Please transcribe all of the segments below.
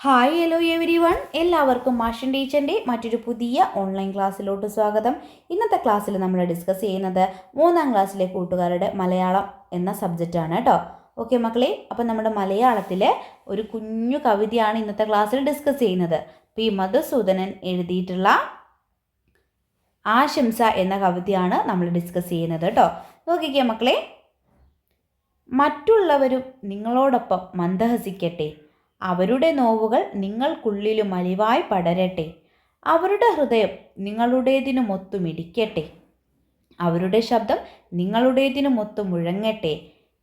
Hi hello every one എല്ലാവർക്കും മാഷൻ ടീച്ചറിന്റെ മറ്റൊരു പുതിയ ഓൺലൈൻ ക്ലാസ്സിലോട്ട് സ്വാഗതം. ഇന്നത്തെ ക്ലാസ്സിൽ നമ്മൾ ഡിസ്കസ് ചെയ്യുന്നത് മൂന്നാം ക്ലാസ്സിലെ കൂട്ടുകാരുടെ മലയാളം എന്ന സബ്ജക്റ്റാണ് കേട്ടോ ഓക്കെ മക്കളെ അപ്പം നമ്മുടെ മലയാളത്തിലെ ഒരു കുഞ്ഞു കവിതയാണ് ഇന്നത്തെ ക്ലാസ്സിൽ ഡിസ്കസ് ചെയ്യുന്നത്. പി. മധുസൂദനൻ എഴുതിയിട്ടുള്ള ആശംസ എന്ന കവിതയാണ് നമ്മൾ ഡിസ്കസ് ചെയ്യുന്നത് കേട്ടോ നോക്കിക്കേ മക്കളെ മറ്റുള്ളവരും നിങ്ങളോടൊപ്പം മന്ദഹസിക്കട്ടെ. അവരുടെ നോവുകൾ നിങ്ങൾക്കുള്ളിലും അലിവായി പടരട്ടെ. അവരുടെ ഹൃദയം നിങ്ങളുടേതിനുമൊത്തു മിടിക്കട്ടെ അവരുടെ ശബ്ദം നിങ്ങളുടേതിനുമൊത്തു മുഴങ്ങട്ടെ.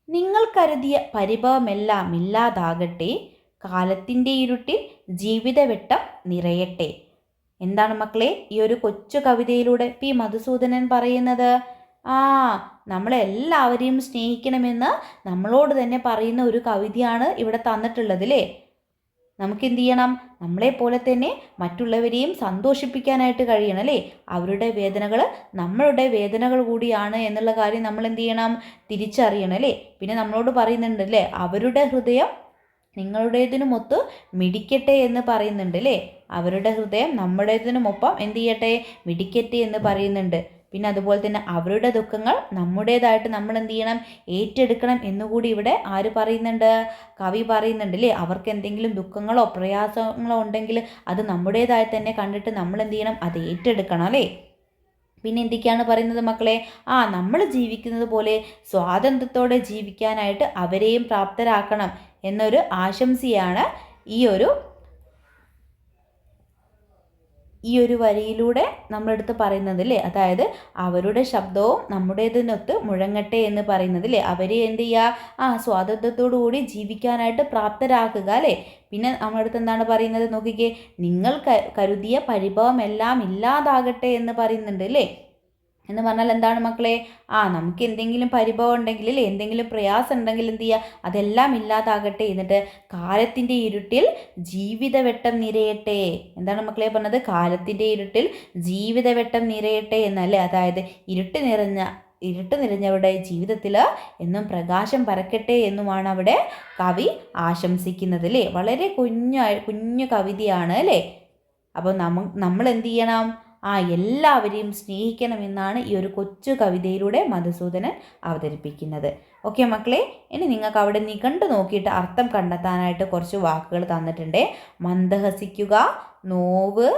നിങ്ങൾ കരുതിയ പരിഭവമെല്ലാം ഇല്ലാതാകട്ടെ. കാലത്തിന്റെ ഇരുട്ടിൽ ജീവിതവെട്ടം നിറയട്ടെ. എന്താണ് മക്കളെ ഈ ഒരു കൊച്ചു കവിതയിലൂടെ പി മധുസൂദനൻ പറയുന്നത്? ആ നമ്മളെല്ലാവരെയും സ്നേഹിക്കണമെന്ന് നമ്മളോട് തന്നെ പറയുന്ന ഒരു കവിതയാണ് ഇവിടെ തന്നിട്ടുള്ളത് അല്ലേ നമുക്ക് എന്ത് ചെയ്യണം നമ്മളെ പോലെ തന്നെ മറ്റുള്ളവരെയും സന്തോഷിപ്പിക്കാനായിട്ട് കഴിയണം അല്ലേ? അവരുടെ വേദനകൾ നമ്മളുടെ വേദനകൾ കൂടിയാണ് എന്നുള്ള കാര്യം നമ്മൾ എന്ത് ചെയ്യണം തിരിച്ചറിയണം അല്ലേ? പിന്നെ നമ്മളോട് പറയുന്നുണ്ട് അല്ലേ? അവരുടെ ഹൃദയം നിങ്ങളുടേതിനുമൊത്ത് മിടിക്കട്ടെ എന്ന് പറയുന്നുണ്ട് അല്ലേ? അവരുടെ ഹൃദയം നമ്മുടേതിനുമൊപ്പം എന്ത് ചെയ്യട്ടെ മിടിക്കട്ടെ എന്ന് പറയുന്നുണ്ട്. പിന്നെ അതുപോലെ തന്നെ അവരുടെ ദുഃഖങ്ങൾ നമ്മുടേതായിട്ട് നമ്മൾ എന്ത് ചെയ്യണം? ഏറ്റെടുക്കണം എന്നുകൂടി ഇവിടെ ആര് പറയുന്നുണ്ട്? കവി പറയുന്നുണ്ട് അല്ലേ? അവർക്ക് എന്തെങ്കിലും ദുഃഖങ്ങളോ പ്രയാസങ്ങളോ ഉണ്ടെങ്കിൽ അത് നമ്മുടേതായി തന്നെ കണ്ടിട്ട് നമ്മൾ എന്ത് ചെയ്യണം? അത് ഏറ്റെടുക്കണം അല്ലേ? പിന്നെ എന്തൊക്കെയാണ് പറയുന്നത് മക്കളെ? ആ നമ്മൾ ജീവിക്കുന്നത് പോലെ സ്വാതന്ത്ര്യത്തോടെ ജീവിക്കാനായിട്ട് അവരെയും പ്രാപ്തരാക്കണം എന്നൊരു ആശംസയാണ് ഈ ഒരു ഈ ഒരു വരിയിലൂടെ നമ്മളെടുത്ത് പറയുന്നത് അല്ലേ അതായത് അവരുടെ ശബ്ദവും നമ്മുടേതിനൊത്ത് മുഴങ്ങട്ടെ എന്ന് പറയുന്നത് അല്ലേ അവരെ എന്ത് ചെയ്യുക ആ സ്വാതന്ത്ര്യത്തോടു കൂടി ജീവിക്കാനായിട്ട് പ്രാപ്തരാക്കുക അല്ലേ? പിന്നെ നമ്മളടുത്ത് എന്താണ് പറയുന്നത്? നോക്കിക്കേ നിങ്ങൾ കരുതിയ പരിഭവം എല്ലാം ഇല്ലാതാകട്ടെ എന്ന് പറയുന്നുണ്ട് അല്ലേ? എന്ന് പറഞ്ഞാൽ എന്താണ് മക്കളെ? ആ നമുക്ക് എന്തെങ്കിലും പരിഭവം ഉണ്ടെങ്കിൽ എന്തെങ്കിലും പ്രയാസം ഉണ്ടെങ്കിൽ എന്ത് ചെയ്യുക അതെല്ലാം ഇല്ലാതാകട്ടെ. എന്നിട്ട് കാലത്തിന്റെ ഇരുട്ടിൽ ജീവിതവെട്ടം നിറയട്ടെ. എന്താണ് മക്കളെ പറഞ്ഞത്? കാലത്തിന്റെ ഇരുട്ടിൽ ജീവിതവെട്ടം നിറയട്ടെ എന്നല്ലേ? അതായത് ഇരുട്ട് നിറഞ്ഞ ഇരുട്ട് നിറഞ്ഞവരുടെ ജീവിതത്തിൽ എന്നും പ്രകാശം പരക്കട്ടെ എന്നുമാണ് അവിടെ കവി ആശംസിക്കുന്നത് അല്ലേ? വളരെ കുഞ്ഞു കുഞ്ഞു കവിതയാണ് അല്ലേ? അപ്പോൾ നമ്മ നമ്മൾ എന്ത് ചെയ്യണം? ആ എല്ലാവരെയും സ്നേഹിക്കണമെന്നാണ് ഈ ഒരു കൊച്ചു കവിതയിലൂടെ മധുസൂദനൻ അവതരിപ്പിക്കുന്നത്. ഓക്കെ മക്കളെ ഇനി നിങ്ങൾക്ക് അവിടെ നിഘണ്ടു നോക്കിയിട്ട് അർത്ഥം കണ്ടെത്താനായിട്ട് കുറച്ച് വാക്കുകൾ തന്നിട്ടുണ്ട്. മന്ദഹസിക്കുക നോവ്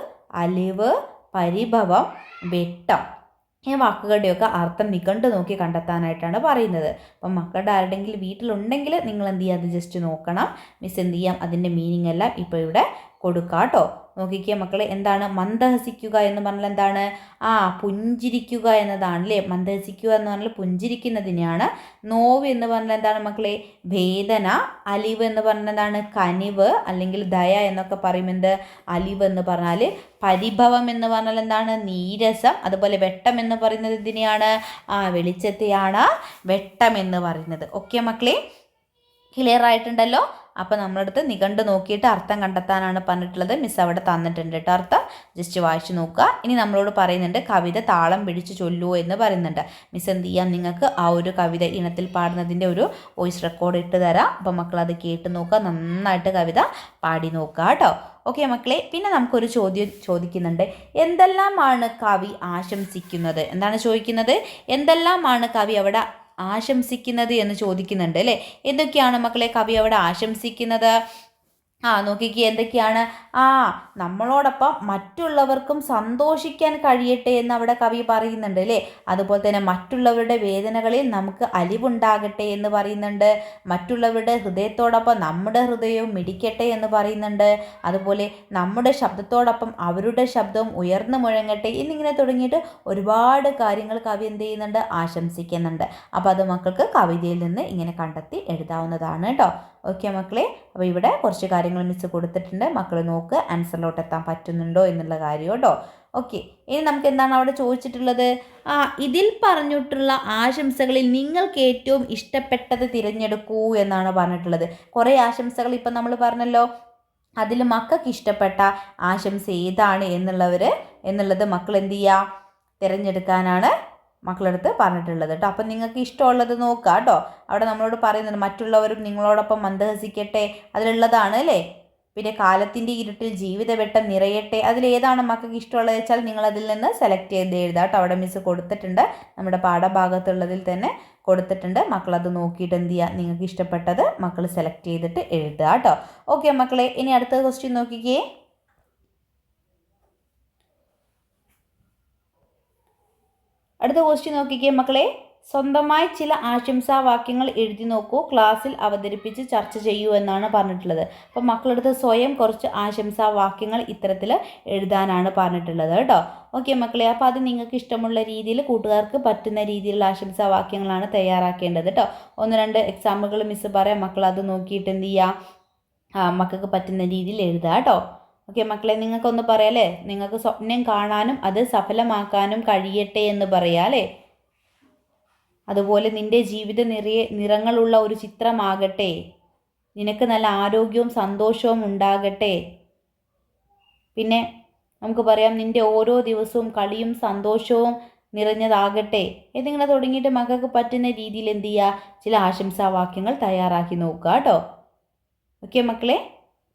അലിവ് പരിഭവം വെട്ടം. ഈ വാക്കുകളുടെയൊക്കെ അർത്ഥം നിഘണ്ടു നോക്കി കണ്ടെത്താനായിട്ടാണ് പറയുന്നത്. അപ്പം മക്കളുടെ ആരുടെങ്കിലും വീട്ടിലുണ്ടെങ്കിൽ നിങ്ങൾ എന്ത് ചെയ്യുക? അത് ജസ്റ്റ് നോക്കണം. മിസ് എന്ത് ചെയ്യാം? അതിന്റെ മീനിങ് എല്ലാം ഇപ്പോൾ ഇവിടെ കൊടുക്കാം കേട്ടോ. നോക്കിക്കുക മക്കളെ എന്താണ്? മന്ദഹസിക്കുക എന്ന് പറഞ്ഞാൽ എന്താണ്? ആ പുഞ്ചിരിക്കുക എന്നതാണ് അല്ലേ മന്ദഹസിക്കുക എന്ന് പറഞ്ഞാൽ പുഞ്ചിരിക്കുന്നതിനെയാണ്. നോവ് എന്ന് പറഞ്ഞാൽ എന്താണ് മക്കളെ? വേദന അലിവ് എന്ന് പറഞ്ഞാൽ എന്താണ്? കനിവ് അല്ലെങ്കിൽ ദയ എന്നൊക്കെ പറയുമ്പോൾ അലിവ് എന്ന് പറഞ്ഞാൽ പരിഭവം എന്ന് പറഞ്ഞാൽ എന്താണ്? നീരസം. അതുപോലെ വെട്ടം എന്ന് പറയുന്നത് ഇതിനെയാണ് ആ വെളിച്ചത്തെയാണ് വെട്ടം എന്ന് പറയുന്നത്. ഓക്കെ മക്കളെ? ക്ലിയർ ആയിട്ടുണ്ടല്ലോ? അപ്പോൾ നമ്മളടുത്ത് നിഘണ്ട് നോക്കിയിട്ട് അർത്ഥം കണ്ടെത്താനാണ് പറഞ്ഞിട്ടുള്ളത്. മിസ് അവിടെ തന്നിട്ടുണ്ട് കേട്ടോ അർത്ഥം. ജസ്റ്റ് വായിച്ചു നോക്കുക. ഇനി നമ്മളോട് പറയുന്നുണ്ട് കവിത താളം പിടിച്ച് ചൊല്ലുവോ എന്ന് പറയുന്നുണ്ട്. മിസ് എന്ത് ചെയ്യാം? നിങ്ങൾക്ക് ആ ഒരു കവിത ഇനത്തിൽ പാടുന്നതിന്റെ ഒരു വോയിസ് റെക്കോർഡ് ഇട്ട് തരാം. അപ്പോൾ മക്കൾ അത് കേട്ട് നോക്കുക. നന്നായിട്ട് കവിത പാടി നോക്കുക കേട്ടോ ഓക്കെ മക്കളെ പിന്നെ നമുക്കൊരു ചോദ്യം ചോദിക്കുന്നുണ്ട്. എന്തെല്ലാമാണ് കവി ആശംസിക്കുന്നത്? എന്താണ് ചോദിക്കുന്നത്? എന്തെല്ലാമാണ് കവി അവിടെ ആശംസിക്കുന്നത് എന്ന് ചോദിക്കുന്നുണ്ട് അല്ലേ? എന്തൊക്കെയാണ് മക്കളെ കവി അവിടെ ആശംസിക്കുന്നത്? ആ നോക്കിക്കേ എന്തൊക്കെയാണ്? ആ നമ്മളോടൊപ്പം മറ്റുള്ളവർക്കും സന്തോഷിക്കാൻ കഴിയട്ടെ എന്ന് അവിടെ കവി പറയുന്നുണ്ട് അല്ലേ? അതുപോലെ തന്നെ മറ്റുള്ളവരുടെ വേദനകളിൽ നമുക്ക് അലിവുണ്ടാകട്ടെ എന്ന് പറയുന്നുണ്ട്. മറ്റുള്ളവരുടെ ഹൃദയത്തോടൊപ്പം നമ്മുടെ ഹൃദയവും മിടിക്കട്ടെ എന്ന് പറയുന്നുണ്ട്. അതുപോലെ നമ്മുടെ ശബ്ദത്തോടൊപ്പം അവരുടെ ശബ്ദവും ഉയർന്നു മുഴങ്ങട്ടെ എന്നിങ്ങനെ തുടങ്ങിയിട്ട് ഒരുപാട് കാര്യങ്ങൾ കവി എന്ത് ചെയ്യുന്നുണ്ട്? ആശംസിക്കുന്നുണ്ട്. അപ്പോൾ അത് മക്കൾക്ക് കവിതയിൽ നിന്ന് ഇങ്ങനെ കണ്ടെത്തി എഴുതാവുന്നതാണ് കേട്ടോ. ഓക്കെ മക്കളെ. അപ്പോൾ ഇവിടെ കുറച്ച് കാര്യങ്ങൾ മിസ് കൊടുത്തിട്ടുണ്ട്. മക്കൾ നോക്ക് ആൻസറിലോട്ട് എത്താൻ പറ്റുന്നുണ്ടോ എന്നുള്ള കാര്യം കേട്ടോ. ഓക്കെ ഇനി നമുക്ക് എന്താണ് അവിടെ ചോദിച്ചിട്ടുള്ളത്? ആ ഇതിൽ പറഞ്ഞിട്ടുള്ള ആശംസകളിൽ നിങ്ങൾക്ക് ഏറ്റവും ഇഷ്ടപ്പെട്ടത് തിരഞ്ഞെടുക്കൂ എന്നാണ് പറഞ്ഞിട്ടുള്ളത്. കുറേ ആശംസകൾ ഇപ്പം നമ്മൾ പറഞ്ഞല്ലോ. അതിൽ മക്കൾക്ക് ഇഷ്ടപ്പെട്ട ആശംസ ഏതാണ് എന്നുള്ളവർ എന്നുള്ളത് മക്കൾ എന്ത് ചെയ്യുക? തിരഞ്ഞെടുക്കാനാണ് മക്കളടുത്ത് പറഞ്ഞിട്ടുള്ളത് കേട്ടോ. അപ്പം നിങ്ങൾക്ക് ഇഷ്ടമുള്ളത് നോക്കുക കേട്ടോ. അവിടെ നമ്മളോട് പറയുന്നുണ്ട് മറ്റുള്ളവരും നിങ്ങളോടൊപ്പം മന്ദഹസിക്കട്ടെ. അതിലുള്ളതാണ് അല്ലേ? പിന്നെ കാലത്തിന്റെ ഇരുട്ടിൽ ജീവിതവെട്ടം നിറയട്ടെ. അതിലേതാണ് മക്കൾക്ക് ഇഷ്ടമുള്ളത് വെച്ചാൽ നിങ്ങൾ അതിൽ നിന്ന് സെലക്ട് ചെയ്ത് എഴുതുക കേട്ടോ. അവിടെ മിസ് കൊടുത്തിട്ടുണ്ട്. നമ്മുടെ പാഠഭാഗത്തുള്ളതിൽ തന്നെ കൊടുത്തിട്ടുണ്ട്. മക്കളത് നോക്കിയിട്ട് എന്ത് ചെയ്യുക? നിങ്ങൾക്ക് ഇഷ്ടപ്പെട്ടത് മക്കൾ സെലക്ട് ചെയ്തിട്ട് എഴുതുക കേട്ടോ. ഓക്കെ മക്കളെ ഇനി അടുത്ത ക്വസ്റ്റ്യൻ നോക്കിക്കേ. അടുത്ത ക്വസ്റ്റ്യൻ നോക്കിക്കേ മക്കളെ. സ്വന്തമായി ചില ആശംസാവാക്യങ്ങൾ എഴുതി നോക്കൂ. ക്ലാസ്സിൽ അവതരിപ്പിച്ച് ചർച്ച ചെയ്യൂ എന്നാണ് പറഞ്ഞിട്ടുള്ളത്. അപ്പോൾ മക്കളടുത്ത് സ്വയം കുറച്ച് ആശംസാവാക്യങ്ങൾ ഇത്തരത്തിൽ എഴുതാനാണ് പറഞ്ഞിട്ടുള്ളത് കേട്ടോ. ഓക്കെ മക്കളെ അപ്പോൾ അത് നിങ്ങൾക്ക് ഇഷ്ടമുള്ള രീതിയിൽ കൂട്ടുകാർക്ക് പറ്റുന്ന രീതിയിലുള്ള ആശംസാവാക്യങ്ങളാണ് തയ്യാറാക്കേണ്ടത് കേട്ടോ. ഒന്ന് രണ്ട് എക്സാമ്പിളുകൾ മിസ്സ് പറയാം. മക്കൾ അത് നോക്കിയിട്ട് എന്ത് ചെയ്യുക മക്കൾക്ക് പറ്റുന്ന രീതിയിൽ എഴുതുക കേട്ടോ. ഓക്കെ മക്കളെ നിങ്ങൾക്കൊന്ന് പറയാല്ലേ നിങ്ങൾക്ക് സ്വപ്നം കാണാനും അത് സഫലമാക്കാനും കഴിയട്ടെ എന്ന് പറയാം അല്ലേ? അതുപോലെ നിന്റെ ജീവിത നിറയെ നിറങ്ങളുള്ള ഒരു ചിത്രമാകട്ടെ. നിനക്ക് നല്ല ആരോഗ്യവും സന്തോഷവും ഉണ്ടാകട്ടെ. പിന്നെ നമുക്ക് പറയാം നിന്റെ ഓരോ ദിവസവും കളിയും സന്തോഷവും നിറഞ്ഞതാകട്ടെ. എന്നിങ്ങനെ തുടങ്ങിയിട്ട് മക്കൾക്ക് പറ്റുന്ന രീതിയിൽ എന്ത് ചെയ്യുക? ചില ആശംസാവാക്യങ്ങൾ തയ്യാറാക്കി നോക്കുക കേട്ടോ. ഓക്കെ മക്കളെ?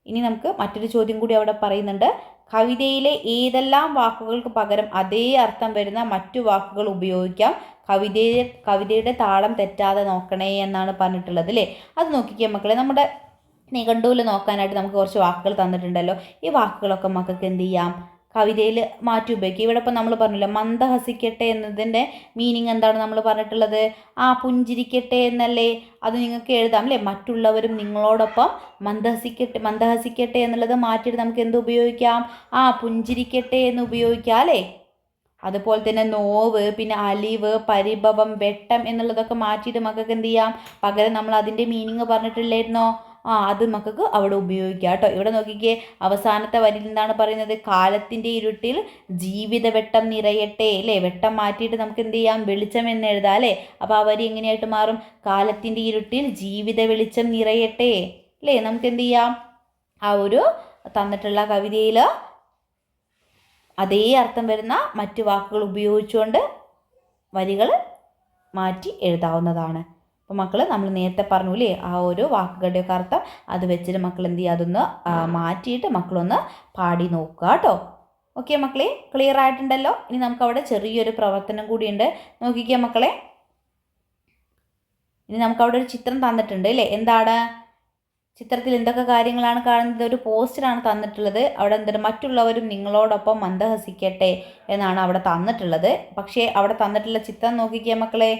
ഇനി നമുക്ക് മറ്റൊരു ചോദ്യം കൂടി അവിടെ പറയുന്നുണ്ട്. കവിതയിലെ ഏതെല്ലാം വാക്കുകൾക്ക് പകരം അതേ അർത്ഥം വരുന്ന മറ്റു വാക്കുകൾ ഉപയോഗിക്കാം? കവിതയെ കവിതയുടെ താളം തെറ്റാതെ നോക്കണേ എന്നാണ് പറഞ്ഞിട്ടുള്ളത് അല്ലേ? അത് നോക്കിക്കേ മക്കളെ നമ്മുടെ നിഘണ്ടുവിൽ നോക്കാനായിട്ട് നമുക്ക് കുറച്ച് വാക്കുകൾ തന്നിട്ടുണ്ടല്ലോ. ഈ വാക്കുകളൊക്കെ മക്കൾക്ക് എന്ത് ചെയ്യാം? കവിതയിൽ മാറ്റി ഉപയോഗിക്കുക. ഇവിടെ ഇപ്പം നമ്മൾ പറഞ്ഞില്ല മന്ദഹസിക്കട്ടെ എന്നതിന്റെ മീനിങ് എന്താണ് നമ്മൾ പറഞ്ഞിട്ടുള്ളത്? ആ പുഞ്ചിരിക്കട്ടെ എന്നല്ലേ അത് നിങ്ങൾക്ക് എഴുതാം അല്ലേ? മറ്റുള്ളവരും നിങ്ങളോടൊപ്പം മന്ദഹസിക്കട്ടെ മന്ദഹസിക്കട്ടെ എന്നുള്ളത് മാറ്റിയിട്ട് നമുക്ക് എന്ത് ഉപയോഗിക്കാം? ആ പുഞ്ചിരിക്കട്ടെ എന്ന് ഉപയോഗിക്കാം അല്ലേ? അതുപോലെ തന്നെ നോവ് പിന്നെ അലിവ് പരിഭവം വെട്ടം എന്നുള്ളതൊക്കെ മാറ്റിയിട്ട് മക്കൾക്ക് എന്ത് ചെയ്യാം? പകരം നമ്മൾ അതിന്റെ മീനിങ് പറഞ്ഞിട്ടില്ലായിരുന്നോ? ആ അത് മക്കൾക്ക് അവിടെ ഉപയോഗിക്കാം കേട്ടോ. ഇവിടെ നോക്കിക്കേ അവസാനത്തെ വരിയിൽ എന്താണ് പറയുന്നത് കാലത്തിന്റെ ഇരുട്ടിൽ ജീവിത വെട്ടം നിറയട്ടെ അല്ലേ? വെട്ടം മാറ്റിയിട്ട് നമുക്ക് എന്ത് ചെയ്യാം? വെളിച്ചം എന്ന് എഴുതാം അല്ലേ? അപ്പോൾ ആ വരി എങ്ങനെയായിട്ട് മാറും? കാലത്തിന്റെ ഇരുട്ടിൽ ജീവിത വെളിച്ചം നിറയട്ടെ അല്ലേ? നമുക്ക് എന്ത് ചെയ്യാം? ആ ഒരു തന്നിട്ടുള്ള കവിതയിൽ അതേ അർത്ഥം വരുന്ന മറ്റു വാക്കുകൾ ഉപയോഗിച്ചുകൊണ്ട് വരികൾ മാറ്റി എഴുതാവുന്നതാണ്. അപ്പോൾ മക്കൾ നമ്മൾ നേരത്തെ പറഞ്ഞൂലേ ആ ഒരു വാക്കുകളുടെയൊക്കെ അർത്ഥം അത് വെച്ചിട്ട് മക്കൾ എന്ത് ചെയ്യുക അതൊന്ന് മാറ്റിയിട്ട് മക്കളൊന്ന് പാടി നോക്കുക കേട്ടോ. ഓക്കെ മക്കളെ ക്ലിയർ ആയിട്ടുണ്ടല്ലോ? ഇനി നമുക്ക് അവിടെ ചെറിയൊരു പ്രവർത്തനം കൂടിയുണ്ട്. നോക്കിക്കുക മക്കളെ. ഇനി നമുക്ക് അവിടെ ഒരു ചിത്രം തന്നിട്ടുണ്ട് അല്ലേ? എന്താണ്? ചിത്രത്തിൽ എന്തൊക്കെ കാര്യങ്ങളാണ് കാണുന്നത്? ഒരു പോസ്റ്ററാണ് തന്നിട്ടുള്ളത്. അവിടെ എന്താണ്? മറ്റുള്ളവരും നിങ്ങളോടൊപ്പം മന്ദഹസിക്കട്ടെ എന്നാണ് അവിടെ തന്നിട്ടുള്ളത്. പക്ഷേ അവിടെ തന്നിട്ടുള്ള ചിത്രം നോക്കിക്കുക മക്കളെ.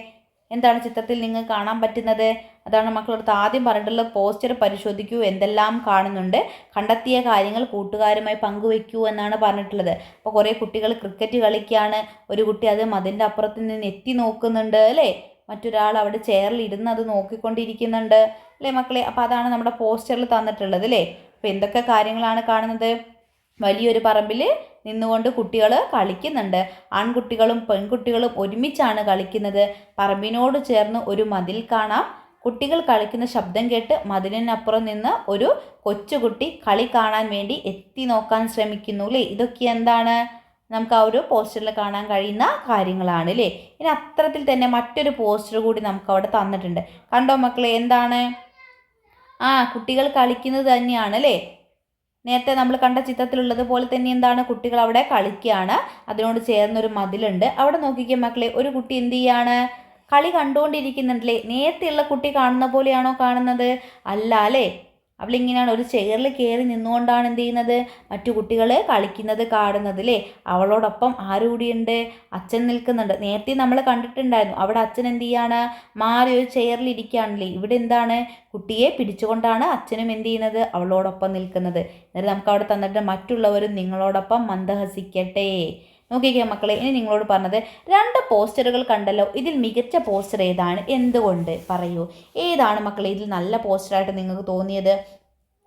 എന്താണ് ചിത്രത്തിൽ നിങ്ങൾ കാണാൻ പറ്റുന്നത്? അതാണ് മക്കളടുത്ത് ആദ്യം പറഞ്ഞിട്ടുള്ള പോസ്റ്റർ പരിശോധിക്കൂ. എന്തെല്ലാം കാണുന്നുണ്ട്? കണ്ടെത്തിയ കാര്യങ്ങൾ കൂട്ടുകാരുമായി പങ്കുവെക്കൂ എന്നാണ് പറഞ്ഞിട്ടുള്ളത്. അപ്പോൾ കുറേ കുട്ടികൾ ക്രിക്കറ്റ് കളിക്കുകയാണ് ഒരു കുട്ടി അത് മതിന്റെ അപ്പുറത്ത് നിന്ന് എത്തി നോക്കുന്നുണ്ട് അല്ലേ? മറ്റൊരാൾ അവിടെ ചെയറിൽ ഇരുന്ന് അത് നോക്കിക്കൊണ്ടിരിക്കുന്നുണ്ട് അല്ലേ മക്കളെ? അപ്പോൾ അതാണ് നമ്മുടെ പോസ്റ്ററിൽ തന്നിട്ടുള്ളത് അല്ലേ? അപ്പോൾ എന്തൊക്കെ കാര്യങ്ങളാണ് കാണുന്നത്? വലിയൊരു പറമ്പിൽ നിന്നുകൊണ്ട് കുട്ടികൾ കളിക്കുന്നുണ്ട്. ആൺകുട്ടികളും പെൺകുട്ടികളും ഒരുമിച്ചാണ് കളിക്കുന്നത്. പറമ്പിനോട് ചേർന്ന് ഒരു മതിൽ കാണാം. കുട്ടികൾ കളിക്കുന്ന ശബ്ദം കേട്ട് മതിലിനപ്പുറം നിന്ന് ഒരു കൊച്ചുകുട്ടി കളി കാണാൻ വേണ്ടി എത്തി നോക്കാൻ ശ്രമിക്കുന്നു അല്ലേ ഇതൊക്കെ എന്താണ്? നമുക്ക് ആ ഒരു പോസ്റ്ററിൽ കാണാൻ കഴിയുന്ന കാര്യങ്ങളാണ് അല്ലേ ഇനി അത്രത്തിൽ തന്നെ മറ്റൊരു പോസ്റ്റർ കൂടി നമുക്ക് അവിടെ തന്നിട്ടുണ്ട്. കണ്ടോ മക്കളെ എന്താണ്? ആ കുട്ടികൾ കളിക്കുന്നത് തന്നെയാണ് അല്ലേ നേരത്തെ നമ്മൾ കണ്ട ചിത്രത്തിലുള്ളതുപോലെ തന്നെ എന്താണ്? കുട്ടികൾ അവിടെ കളിക്കുകയാണ്. അതിനോട് ചേർന്നൊരു മതിലുണ്ട്. അവിടെ നോക്കിക്കുക മക്കളെ ഒരു കുട്ടി എന്ത് ചെയ്യാണ്? കളി കണ്ടുകൊണ്ടിരിക്കുന്നുണ്ടല്ലേ? നേരത്തെയുള്ള കുട്ടി കാണുന്ന പോലെയാണോ കാണുന്നത്? അല്ല അല്ലേ? അവളിങ്ങനെയാണ് ഒരു ചെയറിൽ കയറി നിന്നുകൊണ്ടാണ് എന്ത് ചെയ്യുന്നത്? മറ്റു കുട്ടികൾ കളിക്കുന്നത് കാണുന്നത് അല്ലേ അവളോടൊപ്പം ആരുകൂടിയുണ്ട് അച്ഛൻ നിൽക്കുന്നുണ്ട്. നേരത്തെ നമ്മൾ കണ്ടിട്ടുണ്ടായിരുന്നു. അവിടെ അച്ഛൻ എന്ത് ചെയ്യാണ്? മാറി ഒരു ചെയറിൽ ഇരിക്കുകയാണല്ലേ ഇവിടെ എന്താണ്? കുട്ടിയെ പിടിച്ചുകൊണ്ടാണ് അച്ഛനും എന്ത് ചെയ്യുന്നത്? അവളോടൊപ്പം നിൽക്കുന്നത്. എന്നിട്ട് നമുക്ക് അവിടെ തന്നിട്ട് മറ്റുള്ളവരും നിങ്ങളോടൊപ്പം മന്ദഹസിക്കട്ടെ. നോക്കിക്കേ മക്കളെ ഇനി നിങ്ങളോട് പറഞ്ഞത് രണ്ട് പോസ്റ്ററുകൾ കണ്ടല്ലോ ഇതിൽ മികച്ച പോസ്റ്റർ ഏതാണ്? എന്തുകൊണ്ട്? പറയൂ. ഏതാണ് മക്കളെ ഇതിൽ നല്ല പോസ്റ്ററായിട്ട് നിങ്ങൾക്ക് തോന്നിയത്?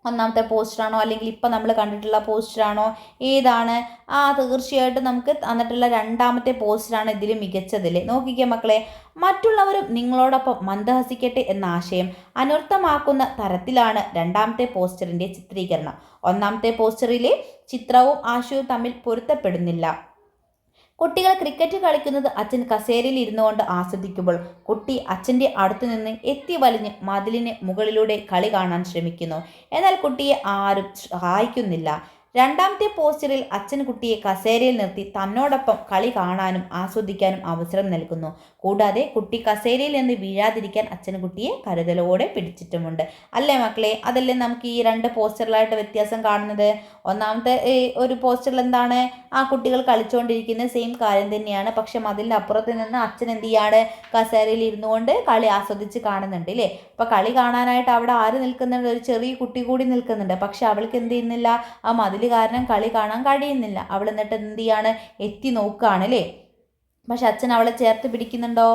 ഒന്നാമത്തെ പോസ്റ്ററാണോ? അല്ലെങ്കിൽ ഇപ്പം നമ്മൾ കണ്ടിട്ടുള്ള പോസ്റ്ററാണോ? ഏതാണ്? ആ തീർച്ചയായിട്ടും നമുക്ക് തന്നിട്ടുള്ള രണ്ടാമത്തെ പോസ്റ്ററാണ് ഇതിൽ മികച്ചതില്ലേ നോക്കിക്കേ മക്കളെ മറ്റുള്ളവരും നിങ്ങളോടൊപ്പം മന്ദഹസിക്കട്ടെ എന്ന ആശയം അനർത്ഥമാക്കുന്ന തരത്തിലാണ് രണ്ടാമത്തെ പോസ്റ്ററിന്റെ ചിത്രീകരണം. ഒന്നാമത്തെ പോസ്റ്ററിലെ ചിത്രവും ആശയവും തമ്മിൽ പൊരുത്തപ്പെടുന്നില്ല. കുട്ടികൾ ക്രിക്കറ്റ് കളിക്കുന്നത് അച്ഛൻ കസേരയിൽ ഇരുന്നുകൊണ്ട് ആസ്വദിക്കുമ്പോൾ കുട്ടി അച്ഛന്റെ അടുത്തു നിന്ന് എത്തി വലിഞ്ഞ് മതിലിന് മുകളിലൂടെ കളി കാണാൻ ശ്രമിക്കുന്നു. എന്നാൽ കുട്ടിയെ ആരും സഹായിക്കുന്നില്ല. രണ്ടാമത്തെ പോസ്റ്ററിൽ അച്ഛൻ കുട്ടിയെ കസേരയിൽ നിർത്തി തന്നോടൊപ്പം കളി കാണാനും ആസ്വദിക്കാനും അവസരം നൽകുന്നു. കൂടാതെ കുട്ടി കസേരയിൽ നിന്ന് വീഴാതിരിക്കാൻ അച്ഛൻ കുട്ടിയെ കരുതലോടെ പിടിച്ചിട്ടുമുണ്ട്. അല്ലേ മക്കളെ? അതല്ലേ നമുക്ക് ഈ രണ്ട് പോസ്റ്ററിലായിട്ട് വ്യത്യാസം കാണുന്നത്? ഒന്നാമത്തെ ഒരു പോസ്റ്ററിൽ എന്താണ്? ആ കുട്ടികൾ കളിച്ചുകൊണ്ടിരിക്കുന്ന സെയിം കാര്യം തന്നെയാണ്. പക്ഷെ മതിലിന്റെ അപ്പുറത്ത് നിന്ന് അച്ഛൻ എന്ത് ചെയ്യാണ്? കസേരയിൽ ഇരുന്നുകൊണ്ട് കളി ആസ്വദിച്ച് കാണുന്നുണ്ട് അല്ലേ അപ്പോൾ കളി കാണാനായിട്ട് അവിടെ ആര് നിൽക്കുന്നുണ്ട്? ഒരു ചെറിയ കുട്ടി കൂടി നിൽക്കുന്നുണ്ട്. പക്ഷെ അവൾക്ക് എന്ത് ചെയ്യുന്നില്ല? ആ മതിൽ കാരണം കളി കാണാൻ കഴിയുന്നില്ല. അവൾ എന്നിട്ട് എന്ത് ചെയ്യാണ്? എത്തി നോക്കുകയാണ് അല്ലേ? പക്ഷെ അച്ഛൻ അവളെ ചേർത്ത് പിടിക്കുന്നുണ്ടോ?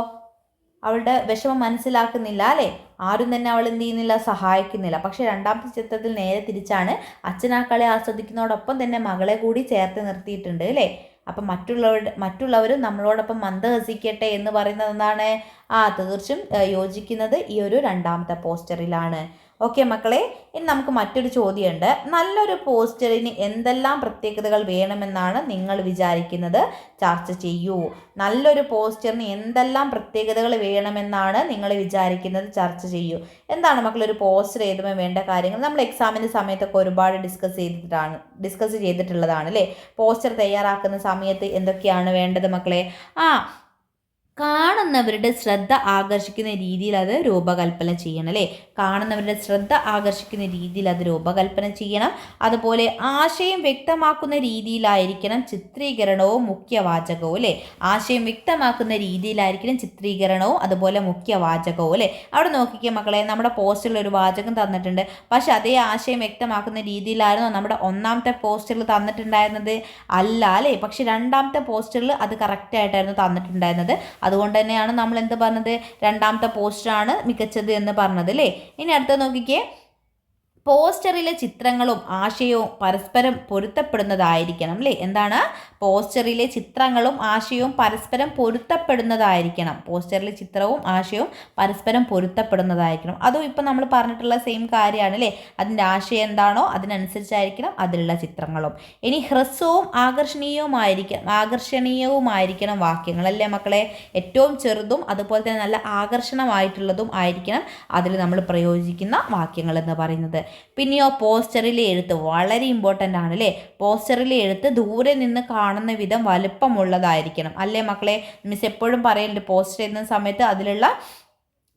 അവളുടെ വിഷമം മനസ്സിലാക്കുന്നില്ല അല്ലേ? ആരും തന്നെ അവൾ എന്ത് ചെയ്യുന്നില്ല? സഹായിക്കുന്നില്ല. പക്ഷേ രണ്ടാമത്തെ ചിത്രത്തിൽ നേരെ തിരിച്ചാണ് അച്ഛൻ ആ കളി ആസ്വദിക്കുന്നതോടൊപ്പം തന്നെ മകളെ കൂടി ചേർത്ത് നിർത്തിയിട്ടുണ്ട് അല്ലേ? അപ്പം മറ്റുള്ളവരുടെ മറ്റുള്ളവരും നമ്മളോടൊപ്പം മന്ദഹസിക്കട്ടെ എന്ന് പറയുന്നത് എന്താണ്? ആ തീർച്ചും യോജിക്കുന്നത് ഈ ഒരു രണ്ടാമത്തെ പോസ്റ്ററിലാണ്. ഓക്കെ മക്കളെ ഇനി നമുക്ക് മറ്റൊരു ചോദ്യമുണ്ട്. നല്ലൊരു പോസ്റ്ററിന് എന്തെല്ലാം പ്രത്യേകതകൾ വേണമെന്നാണ് നിങ്ങൾ വിചാരിക്കുന്നത്? ചർച്ച ചെയ്യൂ. നല്ലൊരു പോസ്റ്ററിന് എന്തെല്ലാം പ്രത്യേകതകൾ വേണമെന്നാണ് നിങ്ങൾ വിചാരിക്കുന്നത്? ചർച്ച ചെയ്യൂ. എന്താണ് മക്കളെ ഒരു പോസ്റ്റർ എഴുതുമ്പോൾ വേണ്ട കാര്യങ്ങൾ? നമ്മൾ എക്സാമിന്റെ സമയത്തൊക്കെ ഒരുപാട് ഡിസ്കസ് ചെയ്തിട്ടാണ് ഡിസ്കസ് ചെയ്തിട്ടുള്ളതാണ് അല്ലേ? പോസ്റ്റർ തയ്യാറാക്കുന്ന സമയത്ത് എന്തൊക്കെയാണ് വേണ്ടത് മക്കളെ? ആ കാണുന്നവരുടെ ശ്രദ്ധ ആകർഷിക്കുന്ന രീതിയിൽ അത് രൂപകൽപ്പന ചെയ്യണം അല്ലേ? കാണുന്നവരുടെ ശ്രദ്ധ ആകർഷിക്കുന്ന രീതിയിൽ അത് രൂപകൽപ്പന ചെയ്യണം. അതുപോലെ ആശയം വ്യക്തമാക്കുന്ന രീതിയിലായിരിക്കണം ചിത്രീകരണവും മുഖ്യവാചകവും അല്ലേ? ആശയം വ്യക്തമാക്കുന്ന രീതിയിലായിരിക്കണം ചിത്രീകരണവും അതുപോലെ മുഖ്യവാചകവും അല്ലേ? അവിടെ നോക്കിക്കേ മക്കളെ നമ്മുടെ പോസ്റ്ററിൽ ഒരു വാചകം തന്നിട്ടുണ്ട്. പക്ഷെ അതേ ആശയം വ്യക്തമാക്കുന്ന രീതിയിലായിരുന്നു നമ്മുടെ ഒന്നാമത്തെ പോസ്റ്ററിൽ തന്നിട്ടുണ്ടായിരുന്നത്. അല്ല അല്ലേ? പക്ഷെ രണ്ടാമത്തെ പോസ്റ്ററിൽ അത് കറക്റ്റായിട്ടായിരുന്നു തന്നിട്ടുണ്ടായിരുന്നത്. അതുകൊണ്ട് തന്നെയാണ് നമ്മൾ എന്ത് പറഞ്ഞത്? രണ്ടാമത്തെ പോസ്റ്റാണ് മികച്ചത് എന്ന് പറഞ്ഞത് അല്ലേ? ഇനി അടുത്ത നോക്കിക്കേ. പോസ്റ്ററിലെ ചിത്രങ്ങളും ആശയവും പരസ്പരം പൊരുത്തപ്പെടുന്നതായിരിക്കണം അല്ലേ? എന്താണ്? പോസ്റ്ററിലെ ചിത്രങ്ങളും ആശയവും പരസ്പരം പൊരുത്തപ്പെടുന്നതായിരിക്കണം. പോസ്റ്ററിലെ ചിത്രവും ആശയവും പരസ്പരം പൊരുത്തപ്പെടുന്നതായിരിക്കണം. അതും ഇപ്പം നമ്മൾ പറഞ്ഞിട്ടുള്ള സെയിം കാര്യമാണ് അല്ലേ? അതിന്റെ ആശയം എന്താണോ അതിനനുസരിച്ചായിരിക്കണം അതിലുള്ള ചിത്രങ്ങളും. ഇനി ഹ്രസ്വവും ആകർഷണീയവുമായിരിക്കണം ആകർഷണീയവുമായിരിക്കണം വാക്യങ്ങൾ അല്ലേ മക്കളെ? ഏറ്റവും ചെറുതും അതുപോലെ തന്നെ നല്ല ആകർഷണമായിട്ടുള്ളതും ആയിരിക്കണം അതിൽ നമ്മൾ പ്രയോജിക്കുന്ന വാക്യങ്ങൾ എന്ന് പറയുന്നത്. പിന്നെയോ പോസ്റ്ററിലെ എഴുത്ത് വളരെ ഇമ്പോർട്ടന്റ് ആണ് അല്ലേ പോസ്റ്ററിലെ എഴുത്ത് ദൂരെ നിന്ന് കാണുന്ന വിധം വലുപ്പമുള്ളതായിരിക്കണം. അല്ലേ മക്കളെ? മിസ് എപ്പോഴും പറയലുണ്ട് പോസ്റ്റർ എഴുതുന്ന സമയത്ത് അതിലുള്ള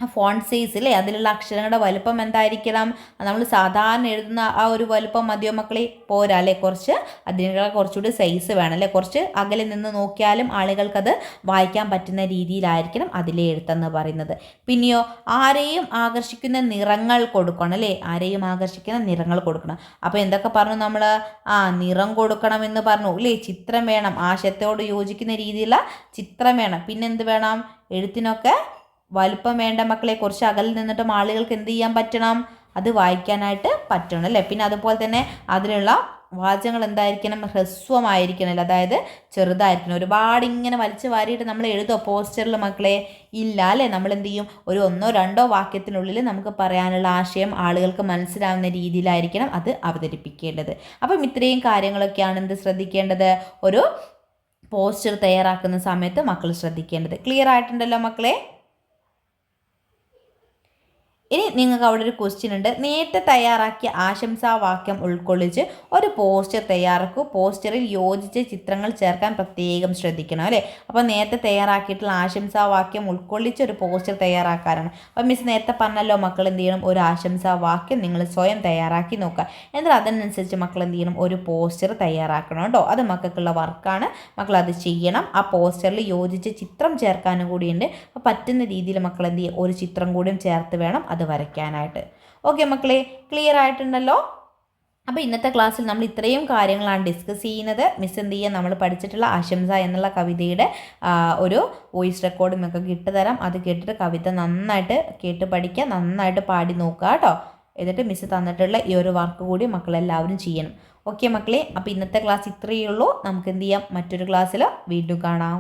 ഫോൺ സൈസ് അല്ലേ അതിലുള്ള അക്ഷരങ്ങളുടെ വലുപ്പം എന്തായിരിക്കണം? നമ്മൾ സാധാരണ എഴുതുന്ന ആ ഒരു വലുപ്പം മതിയോ മക്കളെ? പോരാ അല്ലേ? കുറച്ച് അതിനുള്ള കുറച്ചുകൂടി സൈസ് വേണം അല്ലേ? കുറച്ച് അകലെ നിന്ന് നോക്കിയാലും ആളുകൾക്കത് വായിക്കാൻ പറ്റുന്ന രീതിയിലായിരിക്കണം അതിലെ എഴുത്തെന്ന് പറയുന്നത്. പിന്നെയോ ആരെയും ആകർഷിക്കുന്ന നിറങ്ങൾ കൊടുക്കണം അല്ലേ? ആരെയും ആകർഷിക്കുന്ന നിറങ്ങൾ കൊടുക്കണം. അപ്പോൾ എന്തൊക്കെ പറഞ്ഞു നമ്മൾ ആ നിറം കൊടുക്കണം എന്ന് പറഞ്ഞു. അല്ലേ? ചിത്രം വേണം. ആശയത്തോട് യോജിക്കുന്ന രീതിയിലുള്ള ചിത്രം വേണം. പിന്നെന്ത് വേണം? എഴുത്തിനൊക്കെ വലുപ്പം വേണ്ട മക്കളെ കുറച്ച് അകലിൽ നിന്നിട്ടും ആളുകൾക്ക് എന്ത് ചെയ്യാൻ പറ്റണം? അത് വായിക്കാനായിട്ട് പറ്റണം അല്ലേ? പിന്നെ അതുപോലെ തന്നെ അതിലുള്ള വാചകങ്ങൾ എന്തായിരിക്കണം? ഹ്രസ്വമായിരിക്കണം അതായത് ചെറുതായിരിക്കണം. ഒരുപാട് ഇങ്ങനെ വലിച്ചു വാരിയിട്ട് നമ്മൾ എഴുതോ? പോസ്റ്ററിൽ മക്കളെ ഇല്ല അല്ലേ? നമ്മൾ എന്ത് ചെയ്യും? ഒരു ഒന്നോ രണ്ടോ വാക്യത്തിനുള്ളിൽ നമുക്ക് പറയാനുള്ള ആശയം ആളുകൾക്ക് മനസ്സിലാവുന്ന രീതിയിലായിരിക്കണം അത് അവതരിപ്പിക്കേണ്ടത്. അപ്പം ഇത്രയും കാര്യങ്ങളൊക്കെയാണ് എന്ത് ശ്രദ്ധിക്കേണ്ടത്? ഒരു പോസ്റ്റർ തയ്യാറാക്കുന്ന സമയത്ത് മക്കൾ ശ്രദ്ധിക്കേണ്ടത്. ക്ലിയർ ആയിട്ടുണ്ടല്ലോ മക്കളെ? ഇനി നിങ്ങൾക്ക് അവിടെ ഒരു ക്വസ്റ്റ്യൻ ഉണ്ട്. നേരത്തെ തയ്യാറാക്കിയ ആശംസാവാക്യം ഉൾക്കൊള്ളിച്ച് ഒരു പോസ്റ്റർ തയ്യാറാക്കൂ. പോസ്റ്ററിൽ യോജിച്ച ചിത്രങ്ങൾ ചേർക്കാൻ പ്രത്യേകം ശ്രദ്ധിക്കണം അല്ലേ? അപ്പോൾ നേരത്തെ തയ്യാറാക്കിയിട്ടുള്ള ആശംസാവാക്യം ഉൾക്കൊള്ളിച്ച് ഒരു പോസ്റ്റർ തയ്യാറാക്കാനാണ്. അപ്പോൾ മിസ് നേരത്തെ പറഞ്ഞല്ലോ മക്കൾ എന്ത് ചെയ്യണം? ഒരു ആശംസാവാക്യം നിങ്ങൾ സ്വയം തയ്യാറാക്കി നോക്കുക. എന്നാൽ അതിനനുസരിച്ച് മക്കൾ എന്ത് ചെയ്യണം? ഒരു പോസ്റ്റർ തയ്യാറാക്കണം കേട്ടോ. അത് മക്കൾക്കുള്ള വർക്കാണ് മക്കൾ അത് ചെയ്യണം. ആ പോസ്റ്ററിൽ യോജിച്ച് ചിത്രം ചേർക്കാനും കൂടിയുണ്ട്. അപ്പോൾ പറ്റുന്ന രീതിയിൽ മക്കൾ എന്ത് ചെയ്യുക ഒരു ചിത്രം കൂടിയും ചേർത്ത് വേണം. വരയ്ക്കാനായിട്ട്. ഓക്കെ മക്കളെ ക്ലിയർ ആയിട്ടുണ്ടല്ലോ? അപ്പോൾ ഇന്നത്തെ ക്ലാസ്സിൽ നമ്മൾ ഇത്രയും കാര്യങ്ങളാണ് ഡിസ്കസ് ചെയ്യുന്നത്. മിസ് എന്ത് ചെയ്യുക നമ്മൾ പഠിച്ചിട്ടുള്ള ആശംസ എന്നുള്ള കവിതയുടെ ഒരു വോയിസ് റെക്കോർഡും ഒക്കെ കിട്ടുതരാം അത് കേട്ടിട്ട് കവിത നന്നായിട്ട് കേട്ട് പഠിക്കുക നന്നായിട്ട് പാടി നോക്കുക കേട്ടോ. എന്നിട്ട് മിസ് തന്നിട്ടുള്ള ഈ ഒരു വർക്ക് കൂടി മക്കളെല്ലാവരും ചെയ്യണം. ഓക്കെ മക്കളെ അപ്പോൾ ഇന്നത്തെ ക്ലാസ് ഇത്രയേ ഉള്ളൂ. നമുക്ക് എന്ത് ചെയ്യാം? മറ്റൊരു ക്ലാസ്സിൽ വീണ്ടും കാണാം.